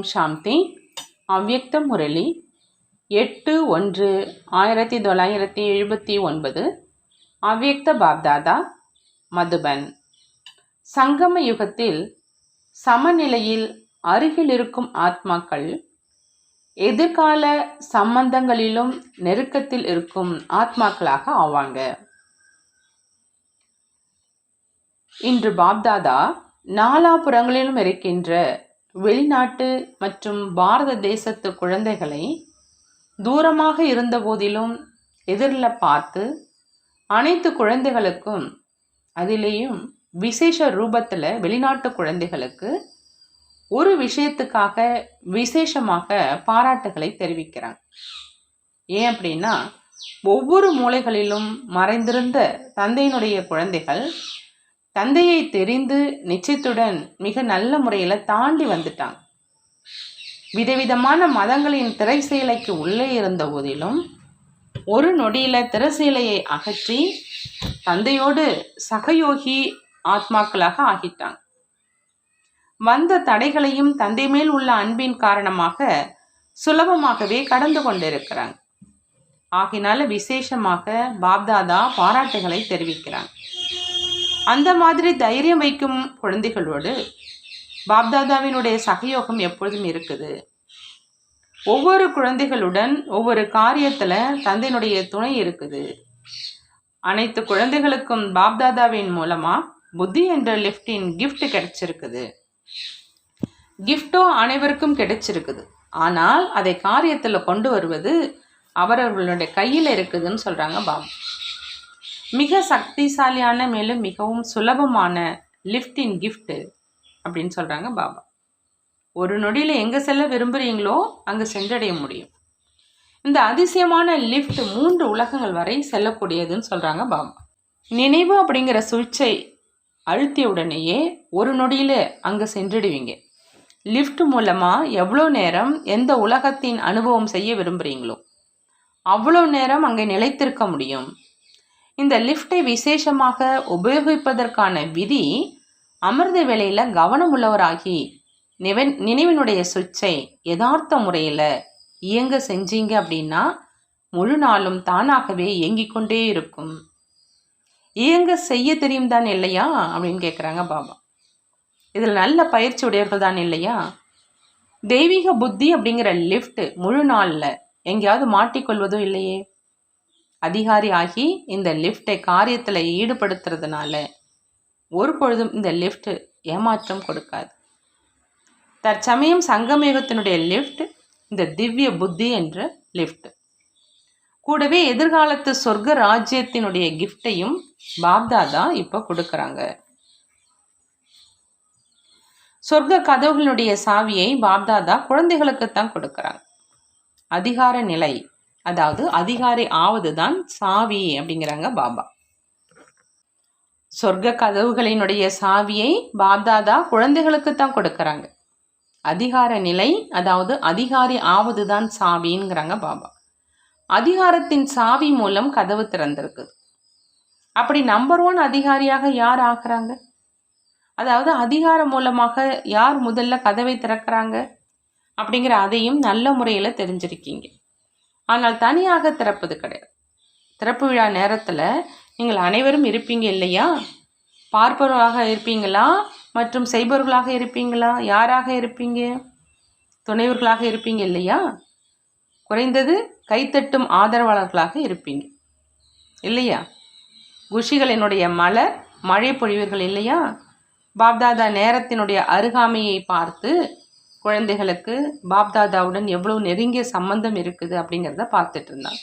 ஓம் சாந்தி. அவ்யக்த முரளி. எட்டு ஒன்று ஆயிரத்தி தொள்ளாயிரத்தி எழுபத்தி ஒன்பது. அவ்யக்த பாப்தாதா. மதுபன். சங்கம யுகத்தில் சமநிலையில் அருகில் இருக்கும் ஆத்மாக்கள் எதிர்கால சம்பந்தங்களிலும் நெருக்கத்தில் இருக்கும் ஆத்மாக்களாக ஆவாங்க. இன்று பாப்தாதா நாலாபுறங்களிலும் இருக்கின்ற வெளிநாட்டு மற்றும் பாரத தேசத்து குழந்தைகளை தூரமாக இருந்த போதிலும் எதிரில் பார்த்து அனைத்து குழந்தைகளுக்கும் அதிலேயும் விசேஷ ரூபத்தில் வெளிநாட்டு குழந்தைகளுக்கு ஒரு விஷயத்துக்காக விசேஷமாக பாராட்டுகளை தெரிவிக்கிறாங்க. ஏன் அப்படின்னா ஒவ்வொரு மூலைகளிலும் மறைந்திருந்த தந்தையினுடைய குழந்தைகள் தந்தையை தெரிந்து நிச்சயத்துடன் மிக நல்ல முறையில் தாண்டி வந்துட்டான். விதவிதமான மதங்களின் திரைசேலைக்கு உள்ளே இருந்த போதிலும் ஒரு நொடியில் திரைசேலையை அகற்றி தந்தையோடு சகயோகி ஆத்மாக்களாக ஆகிட்டான். வந்த தடைகளையும் தந்தை மேல் உள்ள அன்பின் காரணமாக சுலபமாகவே கடந்து கொண்டிருக்கிறாங்க ஆகினால விசேஷமாக பாப்தாதா பாராட்டுகளை தெரிவிக்கிறாங்க அந்த மாதிரி தைரியம் வைக்கும் குழந்தைகளோடு பாப்தாதாவினுடைய சகயோகம் எப்பொழுதும் இருக்குது. ஒவ்வொரு குழந்தைகளுடன் ஒவ்வொரு காரியத்தில் தந்தையினுடைய துணை இருக்குது. அனைத்து குழந்தைகளுக்கும் பாப்தாதாவின் மூலமாக புத்தி என்ற லிஃப்டின் கிஃப்ட் கிடைச்சிருக்குது. கிஃப்டோ அனைவருக்கும் கிடைச்சிருக்குது. ஆனால் அதை காரியத்தில் கொண்டு வருவது அவரவர்களுடைய கையில் இருக்குதுன்னு சொல்கிறாங்க பாப் மிக சக்திசாலியான மேலும் மிகவும் சுலபமான லிஃப்டின் கிஃப்ட்டு அப்படின்னு சொல்கிறாங்க பாபா. ஒரு நொடியில் எங்கே செல்ல விரும்புகிறீங்களோ அங்கே சென்றடைய முடியும். இந்த அதிசயமான லிஃப்ட் மூன்று உலகங்கள் வரை செல்லக்கூடியதுன்னு சொல்கிறாங்க பாபா. நினைவு அப்படிங்கிற சுவிட்சை அழுத்திய உடனேயே ஒரு நொடியில் அங்கே சென்றுடுவீங்க. லிஃப்ட் மூலமாக எவ்வளோ நேரம் எந்த உலகத்தின் அனுபவம் செய்ய விரும்புகிறீங்களோ அவ்வளோ நேரம் அங்கே நிலைத்திருக்க முடியும். இந்த லிஃப்டை விசேஷமாக உபயோகிப்பதற்கான விதி அமிர்த வேளையில் கவனம் உள்ளவராகி நிவ நினைவினுடைய சுவிட்சை யதார்த்த முறையில் இயங்க செஞ்சீங்க அப்படின்னா முழு நாளும் தானாகவே இயங்கிக் கொண்டே இருக்கும். இயங்க செய்ய தெரியும் தான் இல்லையா? அப்படின்னு கேட்குறாங்க பாபா. இதில் நல்ல பயிற்சி உடையவர்கள் தான் இல்லையா? தெய்வீக புத்தி அப்படிங்கிற லிஃப்ட் முழு நாளில் எங்கேயாவது மாட்டிக்கொள்வதும் இல்லையே. அதிகாரி ஆகி இந்த லிஃப்டை காரியத்தில் ஈடுபடுத்துறதுனால ஒரு பொழுதும் இந்த லிஃப்ட் ஏமாற்றம் கொடுக்காது. தற்சமயம் சங்கமயுகத்தினுடைய லிஃப்ட் இந்த திவ்ய புத்தி என்ற லிஃப்ட். கூடவே எதிர்காலத்து சொர்க்க ராஜ்யத்தினுடைய கிஃப்டையும் பாப்தாதா இப்போ கொடுக்குறாங்க. சொர்க்க கதவுகளுடைய சாவியை பாப்தாதா குழந்தைகளுக்கு தான் கொடுக்குறாங்க. அதிகார நிலை. அதாவது அதிகாரி ஆவது தான் சாவி அப்படிங்கிறாங்க பாபா. சொர்க்க கதவுகளினுடைய சாவியை பாப்தாதா குழந்தைகளுக்கு தான் கொடுக்கறாங்க. அதிகார நிலை அதாவது அதிகாரி ஆவது தான் சாவிங்கிறாங்க பாபா. அதிகாரத்தின் சாவி மூலம் கதவு திறந்திருக்குது அப்படி நம்பர் ஒன் அதிகாரியாக யார் ஆகிறாங்க? அதாவது அதிகாரம் மூலமாக யார் முதல்ல கதவை திறக்கிறாங்க? அப்படிங்கிற அதையும் நல்ல முறையில் தெரிஞ்சிருக்கீங்க. ஆனால் தனியாக திறப்பது கிடையாது. திறப்பு விழா நேரத்தில் நீங்கள் அனைவரும் இருப்பீங்க இல்லையா? பார்ப்பவர்களாக இருப்பீங்களா? மற்றும் செய்பவர்களாக இருப்பீங்களா? யாராக இருப்பீங்க? துணைவர்களாக இருப்பீங்க இல்லையா? குறைந்தது கைத்தட்டும் ஆதரவாளர்களாக இருப்பீங்க. இல்லையா? குஷிகளினுடைய மலர் மழை பொழிவீர்கள் இல்லையா? பாப்தாதா நேரத்தினுடைய அருகாமையை பார்த்து குழந்தைகளுக்கு பாப்தாதாவுடன் எவ்வளோ நெருங்கிய சம்பந்தம் இருக்குது அப்படிங்கிறத பார்த்துட்டு இருந்தாங்க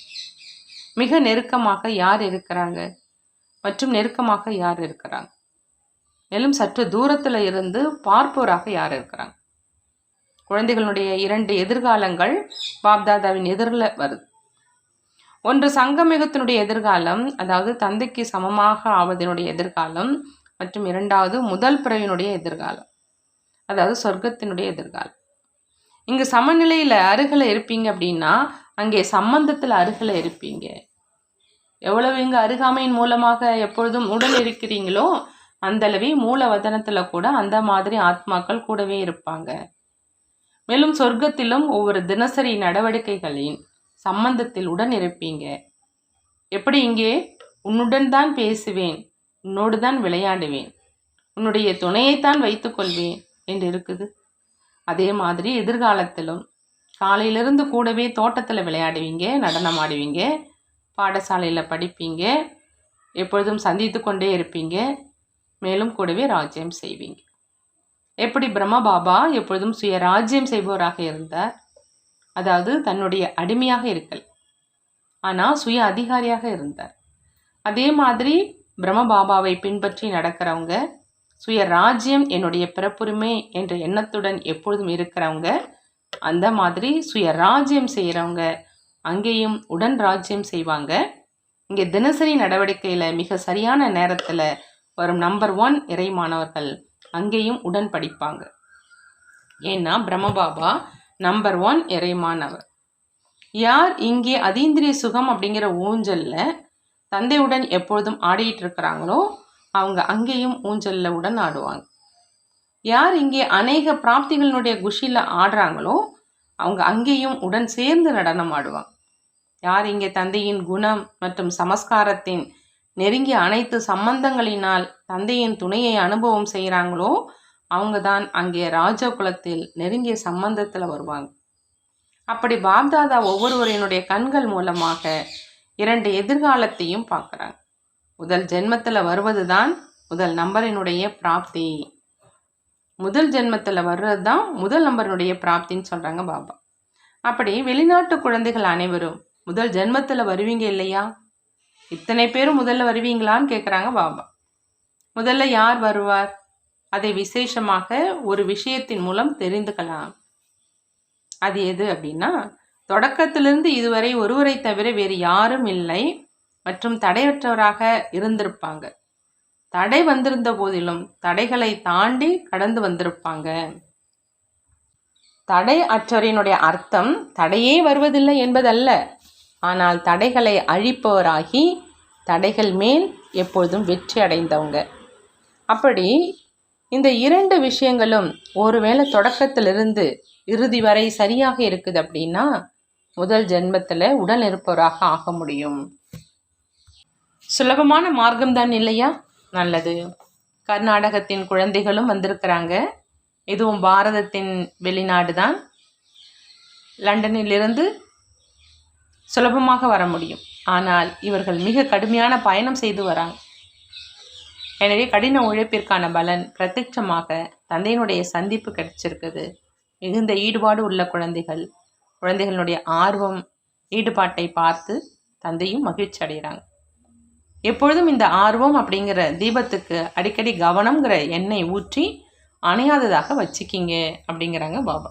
மிக நெருக்கமாக யார் இருக்கிறாங்க? மற்றும் நெருக்கமாக யார் இருக்கிறாங்க? மேலும் சற்று தூரத்தில் இருந்து பார்ப்போராக யார் இருக்கிறாங்க? குழந்தைகளுடைய இரண்டு எதிர்காலங்கள் பாப்தாதாவின் எதிரில் வருது. ஒன்று சங்கமிகத்தினுடைய எதிர்காலம் அதாவது தந்தைக்கு சமமாக ஆவதனுடைய எதிர்காலம் மற்றும் இரண்டாவது முதல் பிறவினுடைய எதிர்காலம். அதாவது சொர்க்கத்தினுடைய எதிர்காலம் இங்கே சமநிலையில் அருகில் இருப்பீங்க அப்படின்னா அங்கே சம்பந்தத்தில் அருகில் இருப்பீங்க. எவ்வளவு இங்கே அருகாமையின் மூலமாக எப்பொழுதும் உடல் இருக்கிறீங்களோ அந்தளவே மூல வதனத்தில் கூட அந்த மாதிரி ஆத்மாக்கள் கூடவே இருப்பாங்க. மேலும் சொர்க்கத்திலும் ஒவ்வொரு தினசரி நடவடிக்கைகளின் சம்பந்தத்தில் உடன் இருப்பீங்க. எப்படி இங்கே? உன்னுடன் தான் பேசுவேன் உன்னோடு தான் விளையாடுவேன் உன்னுடைய துணையைத்தான் வைத்துக்கொள்வேன் என்று இருக்குது. அதே மாதிரி எதிர்காலத்திலும் காலையிலிருந்து கூடவே தோட்டத்தில் விளையாடுவீங்க நடனம் ஆடுவீங்க பாடசாலையில் படிப்பீங்க எப்பொழுதும் சந்தித்து கொண்டே இருப்பீங்க மேலும் கூடவே ராஜ்யம் செய்வீங்க. எப்படி பிரம்ம பாபா எப்பொழுதும் சுய ராஜ்யம் செய்பவராக இருந்தார்? அதாவது தன்னுடைய அடிமையாக இருக்கல். ஆனால் சுய அதிகாரியாக இருந்தார். அதே மாதிரி பிரம்ம பாபாவை பின்பற்றி நடக்கிறவங்க சுய ராஜ்யம் என்னுடைய பிறப்புரிமை என்ற எண்ணத்துடன் எப்பொழுதும் இருக்கிறவங்க அந்த மாதிரி சுய ராஜ்யம் செய்கிறவங்க அங்கேயும் உடன் ராஜ்யம் செய்வாங்க. இங்கே தினசரி நடவடிக்கையில் மிக சரியான நேரத்தில் வரும் நம்பர் ஒன் இறை மாணவர்கள் அங்கேயும் உடன் படிப்பாங்க. ஏன்னா பிரம்மபாபா நம்பர் ஒன் இறைமானவர் யார் இங்கே அதீந்திரிய சுகம் அப்படிங்கிற ஊஞ்சலில் தந்தையுடன் எப்பொழுதும் ஆடிட்டு இருக்கிறாங்களோ அவங்க அங்கேயும் ஊஞ்சல்ல உடன் ஆடுவாங்க. யார் இங்கே அநேக பிராப்திகளினுடைய குஷியில் ஆடுறாங்களோ அவங்க அங்கேயும் உடன் சேர்ந்து நடனம் ஆடுவாங்க. யார் இங்கே தந்தையின் குணம் மற்றும் சமஸ்காரத்தின் நெருங்கிய அனைத்து சம்பந்தங்களினால் தந்தையின் துணையை அனுபவம் செய்கிறாங்களோ அவங்க தான் அங்கே ராஜகுலத்தில் நெருங்கிய சம்பந்தத்தில் வருவாங்க. அப்படி பாப்தாதா ஒவ்வொருவரினுடைய கண்கள் மூலமாக இரண்டு எதிர்காலத்தையும் பார்க்குறாங்க. முதல் ஜென்மத்தில் வருவது தான் முதல் நம்பரினுடைய பிராப்தி. முதல் ஜென்மத்தில் வர்றது தான் முதல் நம்பரினுடைய பிராப்தின்னு சொல்கிறாங்க பாபா. அப்படி வெளிநாட்டு குழந்தைகள் அனைவரும் முதல் ஜென்மத்தில் வருவீங்க இல்லையா? இத்தனை பேரும் முதல்ல வருவீங்களான்னு கேட்குறாங்க பாபா. முதல்ல யார் வருவார்? அதை விசேஷமாக ஒரு விஷயத்தின் மூலம் தெரிந்துக்கலாம். அது எது அப்படின்னா தொடக்கத்திலிருந்து இதுவரை ஒருவரை தவிர வேறு யாரும் இல்லை. மற்றும் தடையற்றவராக இருந்திருப்பாங்க. தடை வந்திருந்த போதிலும் தடைகளை தாண்டி கடந்து வந்திருப்பாங்க. தடை அற்றவரினுடைய அர்த்தம் தடையே வருவதில்லை என்பதல்ல. ஆனால் தடைகளை அழிப்பவராகி தடைகள் மேல் எப்பொழுதும் வெற்றி அடைந்தவங்க. அப்படி இந்த இரண்டு விஷயங்களும் ஒருவேளை தொடக்கத்திலிருந்து இறுதி வரை சரியாக இருக்குது அப்படின்னா முதல் ஜென்மத்தில் உடல் இருப்பவராக ஆக முடியும். சுலபமான மார்க்கம்தான் இல்லையா? நல்லது. கர்நாடகத்தின் குழந்தைகளும் வந்திருக்கிறாங்க. இதுவும் பாரதத்தின் வெளிநாடு தான். லண்டனிலிருந்து சுலபமாக வர முடியும். ஆனால் இவர்கள் மிக கடுமையான பயணம் செய்து வராங்க. எனவே கடின உழைப்பிற்கான பலன் பிரத்யட்சமாக தந்தையினுடைய சந்திப்பு கிடைச்சிருக்குது. மிகுந்த ஈடுபாடு உள்ள குழந்தைகள் குழந்தைகளுடைய ஆர்வம் ஈடுபாட்டை பார்த்து தந்தையும் மகிழ்ச்சி அடைகிறாங்க. எப்பொழுதும் இந்த ஆர்வம் அப்படிங்கிற தீபத்துக்கு அடிக்கடி கவனம்ங்கிற எண்ணெய் ஊற்றி அணையாததாக வச்சுக்கிங்க அப்படிங்கிறாங்க பாபா.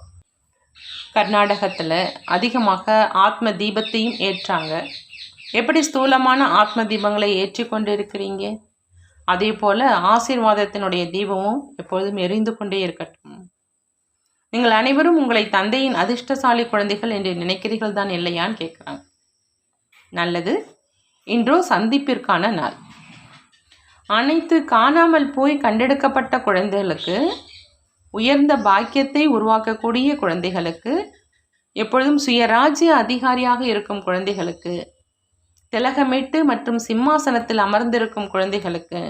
கர்நாடகத்தில் அதிகமாக ஆத்ம தீபத்தையும் ஏற்றாங்க. எப்படி ஸ்தூலமான ஆத்ம தீபங்களை ஏற்றி கொண்டு இருக்கிறீங்க அதே போல் ஆசீர்வாதத்தினுடைய தீபமும் எப்பொழுதும் எரிந்து கொண்டே இருக்கட்டும். நீங்கள் அனைவரும் உங்களை தந்தையின் அதிர்ஷ்டசாலி குழந்தைகள் என்று நினைக்கிறீர்கள் தான் இல்லையான்னு கேட்குறாங்க நல்லது. இன்றோ சந்திப்பிற்கான நாள். அனைத்து காணாமல் போய் கண்டெடுக்கப்பட்ட குழந்தைகளுக்கு உயர்ந்த பாக்கியத்தை உருவாக்கக்கூடிய குழந்தைகளுக்கு எப்பொழுதும் சுயராஜ்ய அதிகாரியாக இருக்கும் குழந்தைகளுக்கு திலகமேட்டு மற்றும் சிம்மாசனத்தில் அமர்ந்திருக்கும் குழந்தைகளுக்கு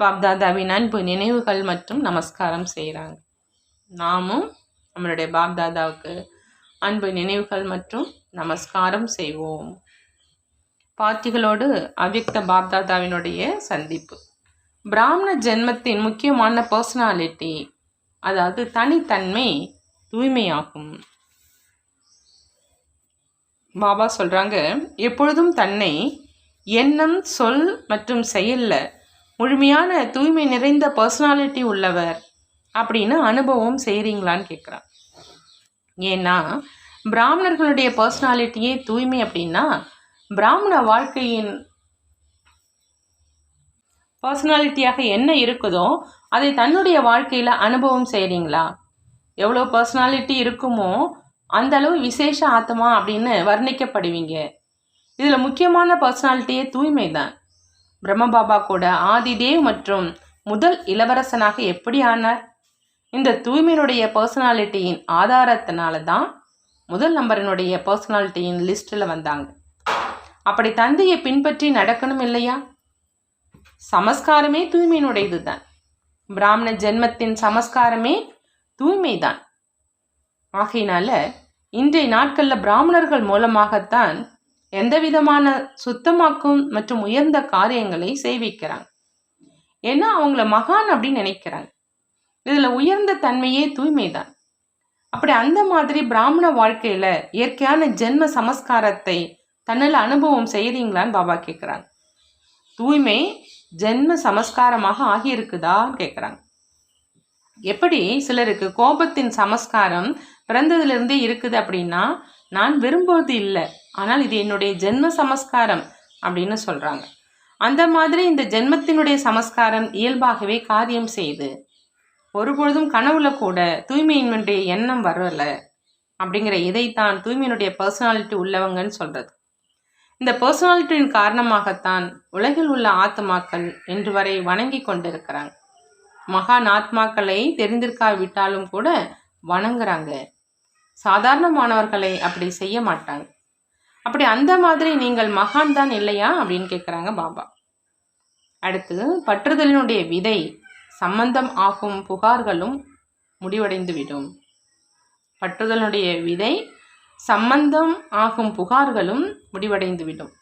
பாப்தாதாவின் அன்பு நினைவுகள் மற்றும் நமஸ்காரம் செய்கிறாங்க. நாமும் நம்மளுடைய பாப்தாதாவுக்கு அன்பு நினைவுகள் மற்றும் நமஸ்காரம் செய்வோம். பாத்திகளோடு அவ்யக்த பாப்தாதாவினுடைய சந்திப்பு. பிராமண ஜென்மத்தின் முக்கியமான பர்சனாலிட்டி அதாவது தனித்தன்மை தூய்மையாகும். பாபா சொல்கிறாங்க எப்பொழுதும் தன்னை எண்ணம் சொல் மற்றும் செயலில் முழுமையான தூய்மை நிறைந்த பர்சனாலிட்டி உள்ளவர் அப்படின்னு அனுபவம் செய்கிறீங்களான்னு கேட்குறான் ஏன்னா பிராமணர்களுடைய பர்சனாலிட்டியே தூய்மை அப்படின்னா பிராமண வாழ்க்கையின் பர்சனாலிட்டியாக என்ன இருக்குதோ அதை தன்னுடைய வாழ்க்கையில் அனுபவம் செய்கிறீங்களா எவ்வளோ பர்சனாலிட்டி இருக்குமோ அந்த அளவு விசேஷ ஆத்மா அப்படின்னு வர்ணிக்கப்படுவீங்க. இதில் முக்கியமான பர்சனாலிட்டியே தூய்மை தான் பிரம்மபாபா கூட ஆதிதேவ் மற்றும் முதல் இளவரசனாக எப்படி ஆனார்? இந்த தூய்மையினுடைய பர்சனாலிட்டியின் ஆதாரத்தினால தான் முதல் நம்பரினுடைய பர்சனாலிட்டியின் லிஸ்ட்டில் வந்தாங்க. அப்படி தந்தையை பின்பற்றி நடக்கணும் இல்லையா? சமஸ்காரமே தூய்மையினுடையது தான் பிராமண ஜென்மத்தின் சமஸ்காரமே தூய்மை தான் ஆகையினால இன்றைய நாட்களில் பிராமணர்கள் மூலமாகத்தான் எந்த விதமான சுத்தமாக்கும் மற்றும் உயர்ந்த காரியங்களை செய்விக்கிறாங்க. ஏன்னா அவங்கள மகான் அப்படின்னு நினைக்கிறாங்க. இதில் உயர்ந்த தன்மையே தூய்மை தான் அப்படி அந்த மாதிரி பிராமண வாழ்க்கையில் இயற்கையான ஜென்ம சமஸ்காரத்தை தன்னில் அனுபவம் செய்கிறீங்களான்னு பாபா கேட்குறாங்க தூய்மை ஜென்ம சமஸ்காரமாக ஆகியிருக்குதான்னு கேட்குறாங்க எப்படி சிலருக்கு கோபத்தின் சமஸ்காரம் பிறந்ததுலேருந்தே இருக்குது அப்படின்னா நான் விரும்புவது இல்லை ஆனால் இது என்னுடைய ஜென்ம சமஸ்காரம் அப்படின்னு சொல்கிறாங்க அந்த மாதிரி இந்த ஜென்மத்தினுடைய சமஸ்காரம் இயல்பாகவே காரியம் செய்து ஒருபொழுதும் கனவுல கூட தூய்மையினுடைய எண்ணம் வரல அப்படிங்கிற இதைத்தான் தூய்மையினுடைய பர்சனாலிட்டி உள்ளவங்கன்னு சொல்கிறது இந்த பர்சனாலிட்டியின் காரணமாகத்தான் உலகில் உள்ள ஆத்மாக்கள் இன்று வரை வணங்கி கொண்டிருக்கிறாங்க. மகான் ஆத்மாக்களை தெரிந்திருக்காவிட்டாலும் கூட வணங்குறாங்க. சாதாரணமானவர்களை அப்படி செய்ய மாட்டாங்க. அப்படி அந்த மாதிரி நீங்கள் மகான் தான் இல்லையா அப்படின்னு கேட்குறாங்க பாபா. அடுத்து பற்றுதலினுடைய விதை சம்பந்தம் ஆகும் புகார்களும் முடிவடைந்துவிடும். பற்றுதலினுடைய பற்றுதலுடைய விதை சம்பந்தம் ஆகும் புகார்களும் முடிவடைந்துவிடும்.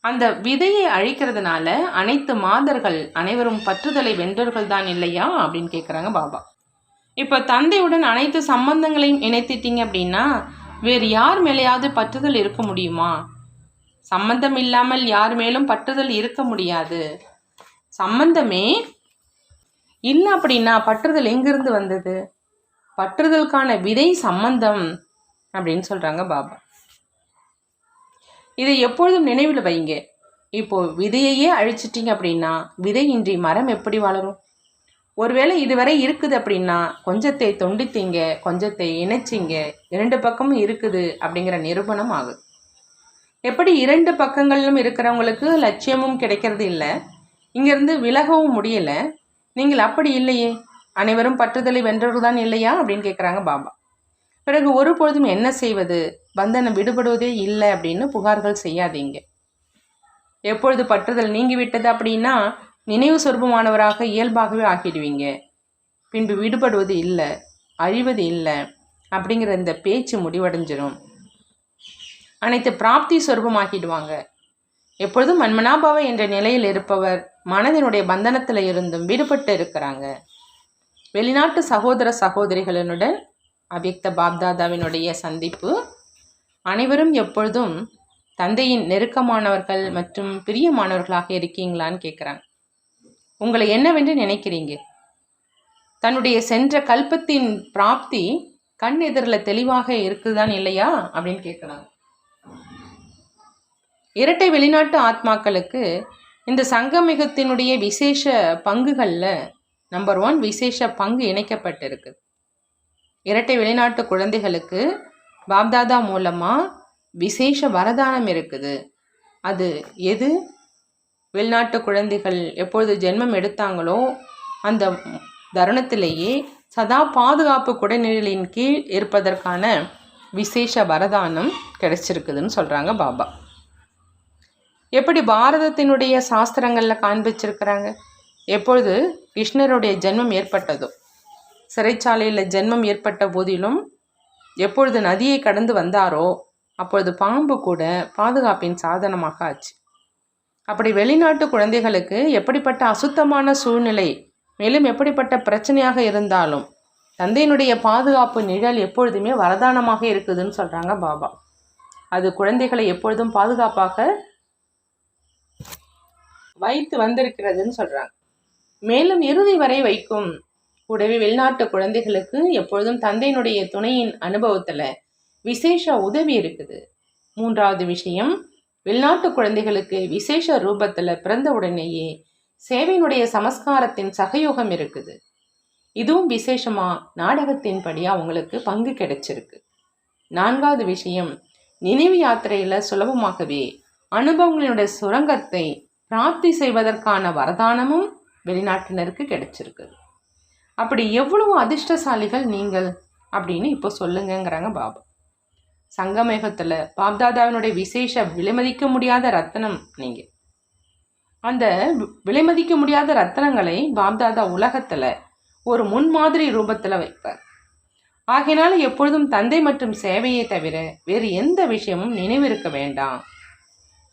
அந்த விதையை அழிக்கிறதுனால அனைத்து மாதர்கள் அனைவரும் பற்றுதலை வென்றவர்கள் தான் இல்லையா? அப்படின்னு கேட்குறாங்க பாபா. இப்போ தந்தையுடன் அனைத்து சம்பந்தங்களையும் இணைத்திட்டீங்க அப்படின்னா வேறு யார் மேலேயாவது பற்றுதல் இருக்க முடியுமா? சம்பந்தம் இல்லாமல் யார் மேலும் பற்றுதல் இருக்க முடியாது. சம்பந்தமே இல்லை அப்படின்னா பற்றுதல் எங்கிருந்து வந்தது? பற்றுதலுக்கான விதை சம்பந்தம் அப்படின்னு சொல்கிறாங்க பாபா. இதை எப்பொழுதும் நினைவில் வைங்க இப்போ விதையையே அழிச்சிட்டிங்க அப்படின்னா விதையின்றி மரம் எப்படி வளரும்? ஒருவேளை இதுவரை இருக்குது அப்படின்னா கொஞ்சத்தை தொண்டித்தீங்க கொஞ்சத்தை இணைச்சிங்க இரண்டு பக்கமும் இருக்குது அப்படிங்கிற நிரூபணம் ஆகுது. எப்படி இரண்டு பக்கங்களிலும் இருக்கிறவங்களுக்கு லட்சியமும் கிடைக்கிறது இல்லை இங்கேருந்து விலகவும் முடியலை நீங்கள் அப்படி இல்லையே அனைவரும் பற்றுதலை வென்றவர்கள் தான் இல்லையா அப்படின்னு கேட்குறாங்க பாபா. பிறகு ஒரு பொழுதும் என்ன செய்வது? பந்தனம் விடுபடுவதே இல்லை அப்படின்னு புகார்கள் செய்யாதீங்க. எப்பொழுது பற்றுதல் நீங்கிவிட்டது அப்படின்னா நினைவு சொருபமானவராக இயல்பாகவே ஆகிடுவீங்க. பின்பு விடுபடுவது இல்லை அழிவது இல்லை அப்படிங்கிற இந்த பேச்சு முடிவடைஞ்சிடும் அனைத்து பிராப்தி சொருபமாகிடுவாங்க எப்பொழுதும் மன்மனாபாவ என்ற நிலையில் இருப்பவர் மனதினுடைய பந்தனத்தில் இருந்தும் விடுபட்டு இருக்கிறாங்க. வெளிநாட்டு சகோதர சகோதரிகளுடன் அபியக்த பாப்தாதாவினுடைய சந்திப்பு. அனைவரும் எப்பொழுதும் தந்தையின் நெருக்கமானவர்கள் மற்றும் பிரியமானவர்களாக இருக்கீங்களான்னு கேட்குறாங்க உங்களை என்னவென்று நினைக்கிறீங்க? தன்னுடைய சென்ற கல்பத்தின் பிராப்தி கண் எதிரில் தெளிவாக இருக்குதான் இல்லையா? அப்படின்னு கேட்குறாங்க இரட்டை வெளிநாட்டு ஆத்மாக்களுக்கு இந்த சங்கமிகத்தினுடைய விசேஷ பங்குகளில் நம்பர் ஒன் விசேஷ பங்கு இணைக்கப்பட்டிருக்குது இரட்டை வெளிநாட்டு குழந்தைகளுக்கு பாப்தாதா மூலமாக விசேஷ வரதானம் இருக்குது. அது எது? வெளிநாட்டு குழந்தைகள் எப்பொழுது ஜென்மம் எடுத்தாங்களோ அந்த தருணத்திலேயே சதா பாதுகாப்பு குடைநிழலின் கீழ் இருப்பதற்கான விசேஷ வரதானம் கிடைச்சிருக்குதுன்னு சொல்கிறாங்க பாபா. எப்படி பாரதத்தினுடைய சாஸ்திரங்களில் காண்பிச்சிருக்கிறாங்க? எப்பொழுது கிருஷ்ணருடைய ஜென்மம் ஏற்பட்டதோ சிறைச்சாலையில் ஜென்மம் ஏற்பட்ட போதிலும் எப்பொழுது நதியை கடந்து வந்தாரோ அப்பொழுது பாம்பு கூட பாதுகாப்பின் சாதனமாக ஆச்சு. அப்படி வெளிநாட்டு குழந்தைகளுக்கு எப்படிப்பட்ட அசுத்தமான சூழ்நிலை மேலும் எப்படிப்பட்ட பிரச்சனையாக இருந்தாலும் தந்தையினுடைய பாதுகாப்பு நிழல் எப்பொழுதுமே வரதானமாக இருக்குதுன்னு சொல்கிறாங்க பாபா. அது குழந்தைகளை எப்பொழுதும் பாதுகாப்பாக வைத்து வந்திருக்கிறதுன்னு சொல்கிறாங்க மேலும் இறுதி வரை வைக்கும் கூடவே வெளிநாட்டு குழந்தைகளுக்கு எப்பொழுதும் தந்தையினுடைய துணையின் அனுபவத்தில் விசேஷ உதவி இருக்குது. மூன்றாவது விஷயம் வெளிநாட்டு குழந்தைகளுக்கு விசேஷ ரூபத்தில் பிறந்த உடனேயே சேவையினுடைய சமஸ்காரத்தின் சகயோகம் இருக்குது. இதுவும் விசேஷமாக நாடகத்தின்படி அவங்களுக்கு பங்கு கிடைச்சிருக்கு. நான்காவது விஷயம் நினைவு யாத்திரையில் சுலபமாகவே அனுபவங்களினுடைய சுரங்கத்தை பிராப்தி செய்வதற்கான வரதானமும் வெளிநாட்டினருக்கு கிடைச்சிருக்கு. அப்படி எவ்வளவு அதிர்ஷ்டசாலிகள் நீங்கள் அப்படின்னு இப்போ சொல்லுங்கங்கிறாங்க பாபா. சங்கமேகத்தில் பாப்தாதாவினுடைய விசேஷ விலைமதிக்க முடியாத ரத்தனம் நீங்கள் அந்த விலைமதிக்க முடியாத ரத்தனங்களை பாப்தாதா உலகத்தில் ஒரு முன்மாதிரி ரூபத்தில் வைப்பார். ஆகையினால எப்பொழுதும் தந்தை மற்றும் சேவையை தவிர வேறு எந்த விஷயமும் நினைவிருக்க வேண்டாம்.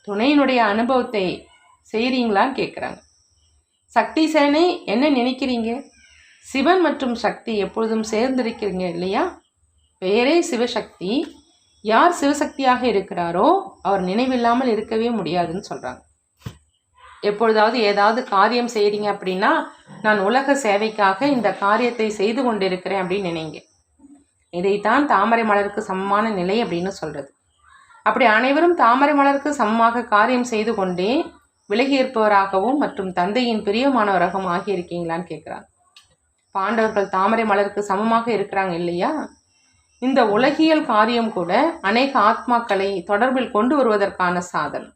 துணையினுடைய அனுபவத்தை செய்கிறீங்களான்னு கேட்குறாங்க சக்தி சேனை என்ன நினைக்கிறீங்க? சிவன் மற்றும் சக்தி எப்பொழுதும் சேர்ந்திருக்கிறீங்க இல்லையா? பெயரே சிவசக்தி. யார் சிவசக்தியாக இருக்கிறாரோ அவர் நினைவில்லாமல் இருக்கவே முடியாதுன்னு சொல்கிறாங்க எப்பொழுதாவது ஏதாவது காரியம் செய்கிறீங்க அப்படின்னா நான் உலக சேவைக்காக இந்த காரியத்தை செய்து கொண்டிருக்கிறேன் அப்படின்னு நினைங்க. இதைத்தான் தாமரை மலருக்கு சமமான நிலை அப்படின்னு சொல்கிறது அப்படி அனைவரும் தாமரை மலருக்கு சமமாக காரியம் செய்து கொண்டே விலகி இருப்பவராகவும் மற்றும் தந்தையின் பிரியமானவராகவும் ஆகியிருக்கீங்களான்னு கேட்குறாங்க பாண்டவர்கள் தாமரை மலருக்கு சமமாக இருக்கிறாங்க இல்லையா? இந்த உலகியல் காரியம் கூட அநேக ஆத்மாக்களை தொடர்பில் கொண்டு வருவதற்கான சாதனம்.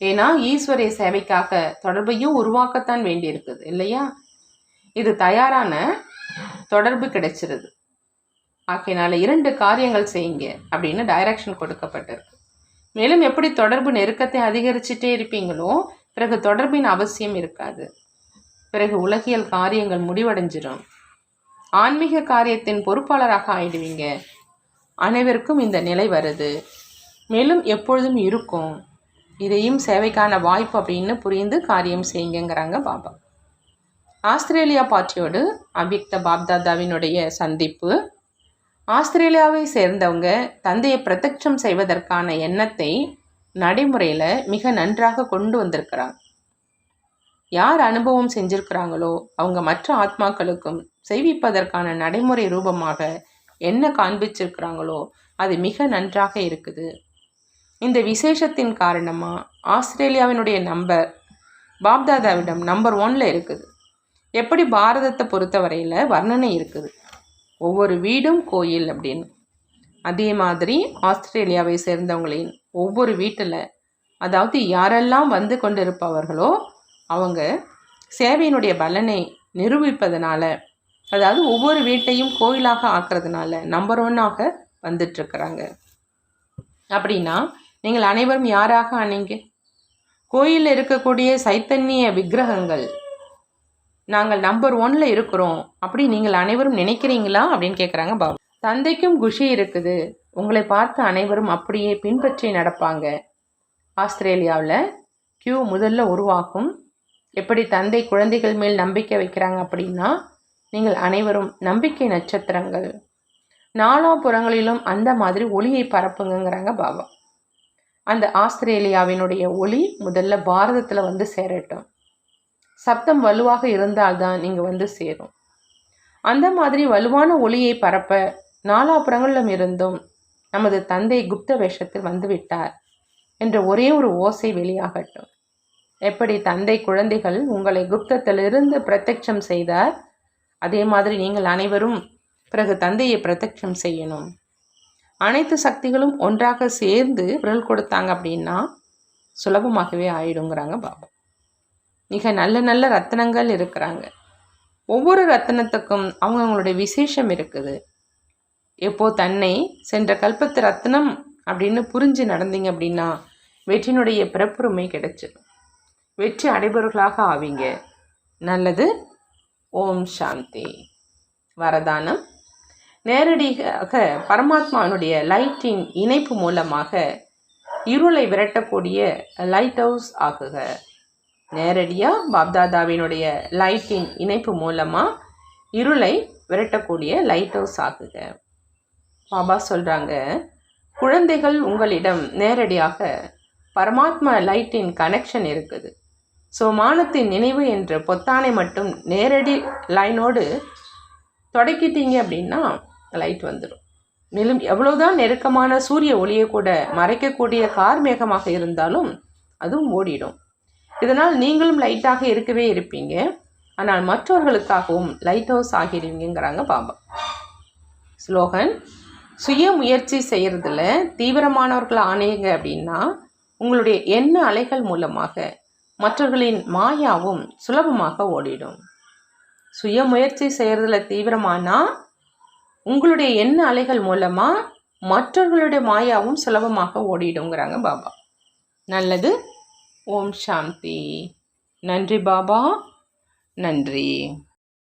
ஏன்னா ஈஸ்வரிய சேவைக்காக தொடர்பையும் உருவாக்கத்தான் வேண்டியிருக்குது இல்லையா? இது தயாரான தொடர்பு கிடைச்சிருது. ஆகையினால இரண்டு காரியங்கள் செய்யுங்க அப்படின்னு டைரக்ஷன் கொடுக்கப்பட்டிருக்கு. மேலும் எப்படி தொடர்பு நெருக்கத்தை அதிகரிச்சுட்டே இருப்பீங்களோ பிறகு தொடர்பின் அவசியம் இருக்காது. பிறகு உலகியல் காரியங்கள் முடிவடைஞ்சிடும். ஆன்மீக காரியத்தின் பொறுப்பாளராக ஆயிடுவீங்க. அனைவருக்கும் இந்த நிலை வருது. மேலும் எப்பொழுதும் இருக்கும். இதையும் சேவைக்கான வாய்ப்பு அப்படின்னு புரிந்து காரியம் செய்யுங்கிறாங்க பாபா. ஆஸ்திரேலியா பார்ட்டியோடு அவ்யக்த பாப்தாதாவினுடைய சந்திப்பு. ஆஸ்திரேலியாவை சேர்ந்தவங்க தந்தையை பிரத்யட்சம் செய்வதற்கான எண்ணத்தை நடைமுறையில் மிக நன்றாக கொண்டு வந்திருக்கிறாங்க. யார் அனுபவம் செஞ்சிருக்கிறாங்களோ அவங்க மற்ற ஆத்மாக்களுக்கும் செய்விப்பதற்கான நடைமுறை ரூபமாக என்ன காண்பிச்சிருக்கிறாங்களோ அது மிக நன்றாக இருக்குது. இந்த விசேஷத்தின் காரணமாக ஆஸ்திரேலியாவினுடைய நம்பர் பாப்தாதாவிடம் நம்பர் ஒன்ல இருக்குது. எப்படி பாரதத்தை பொறுத்தவரையில் வர்ணனை இருக்குது. ஒவ்வொரு வீடும் கோயில் அப்படின்னு. அதே மாதிரி ஆஸ்திரேலியாவை சேர்ந்தவங்களின் ஒவ்வொரு வீட்டில் அதாவது யாரெல்லாம் வந்து கொண்டிருப்பவர்களோ அவங்க சேவையினுடைய பலனை நிரூபிப்பதனால அதாவது ஒவ்வொரு வீட்டையும் கோயிலாக ஆக்கிறதுனால நம்பர் ஒன்னாக வந்துட்டுருக்குறாங்க. அப்படின்னா நீங்கள் அனைவரும் யாராக அணைங்க? கோயிலில் இருக்கக்கூடிய சைத்தன்ய விக்கிரகங்கள் நாங்கள் நம்பர் ஒன்ல இருக்கிறோம் அப்படி நீங்கள் அனைவரும் நினைக்கிறீங்களா? அப்படின்னு கேட்குறாங்க பாபு. தந்தைக்கும் குஷி இருக்குது. உங்களை பார்த்து அனைவரும் அப்படியே பின்பற்றி நடப்பாங்க. ஆஸ்திரேலியாவில் கியூ முதல்ல உருவாகும் எப்படி தந்தை குழந்தைகள் மேல் நம்பிக்கை வைக்கிறாங்க அப்படின்னா நீங்கள் அனைவரும் நம்பிக்கை நட்சத்திரங்கள். நாலா புறங்களிலும் அந்த மாதிரி ஒளியை பரப்புங்கிறாங்க பாபா. அந்த ஆஸ்திரேலியாவினுடைய ஒளி முதல்ல பாரதத்தில் வந்து சேரட்டும். சப்தம் வலுவாக இருந்தால்தான் நீங்கள் வந்து சேரும். அந்த மாதிரி வலுவான ஒளியை பரப்ப நாலாபுறங்களிலும் இருந்தும் நமது தந்தை குப்த வேஷத்தில் வந்துவிட்டார் என்ற ஒரே ஒரு ஓசை வெளியாகட்டும். எப்படி தந்தை குழந்தைகள் உங்களை குப்தத்திலிருந்து பிரத்யட்சம் செய்தார்? அதே மாதிரி நீங்கள் அனைவரும் பிறகு தந்தையை பிரத்யட்சம் செய்யணும். அனைத்து சக்திகளும் ஒன்றாக சேர்ந்து விரல் கொடுத்தாங்க அப்படின்னா சுலபமாகவே ஆயிடுங்கிறாங்க பாபா. மிக நல்ல நல்ல ரத்தனங்கள் இருக்கிறாங்க. ஒவ்வொரு ரத்தனத்துக்கும் அவங்கவுங்களுடைய விசேஷம் இருக்குது. எப்போ தன்னை சென்ற கல்பத்து ரத்னம் அப்படின்னு புரிஞ்சு நடந்தீங்க அப்படின்னா வெற்றினுடைய பிறப்புரிமை கிடைச்சிடும். வெற்றி அடைபவர்களாக ஆவீங்க. நல்லது. ஓம் சாந்தி. வரதானம். நேரடியாக பரமாத்மாவினுடைய லைட்டின் இணைப்பு மூலமாக இருளை விரட்டக்கூடிய லைட் ஹவுஸ் ஆகுக. நேரடியாக பாப்தாதாவினுடைய லைட்டின் இணைப்பு மூலமாக இருளை விரட்டக்கூடிய லைட் ஹவுஸ் ஆகுக. பாபா சொல்கிறாங்க குழந்தைகள் உங்களிடம் நேரடியாக பரமாத்மா லைட்டின் கனெக்ஷன் இருக்குது. ஸோ மானத்தின் நினைவு என்ற பொத்தானை மட்டும் நேரடி லைனோடு தொடக்கிட்டீங்க அப்படின்னா லைட் வந்துடும் மேலும் எவ்வளோதான் நெருக்கமான சூரிய ஒளியை கூட மறைக்கக்கூடிய கார்மேகமாக இருந்தாலும் அதுவும் ஓடிடும். இதனால் நீங்களும் லைட்டாக இருக்கவே இருப்பீங்க. ஆனால் மற்றவர்களுக்காகவும் லைட் ஹவுஸ் ஆகிடுவீங்கிறாங்க பாபா. ஸ்லோகன் சுய முயற்சி செய்கிறதுல தீவிரமானவர்கள் ஆணையங்க அப்படின்னா உங்களுடைய எண்ண அலைகள் மூலமாக மற்றவர்களின் மாயாவும் சுலபமாக ஓடிடும். சுய முயற்சி செய்கிறதுல தீவிரமானா உங்களுடைய எண்ண அலைகள் மூலமாக மற்றவர்களுடைய மாயாவும் சுலபமாக ஓடிடுங்கிறாங்க பாபா. நல்லது. ஓம் சாந்தி. நன்றி பாபா. நன்றி.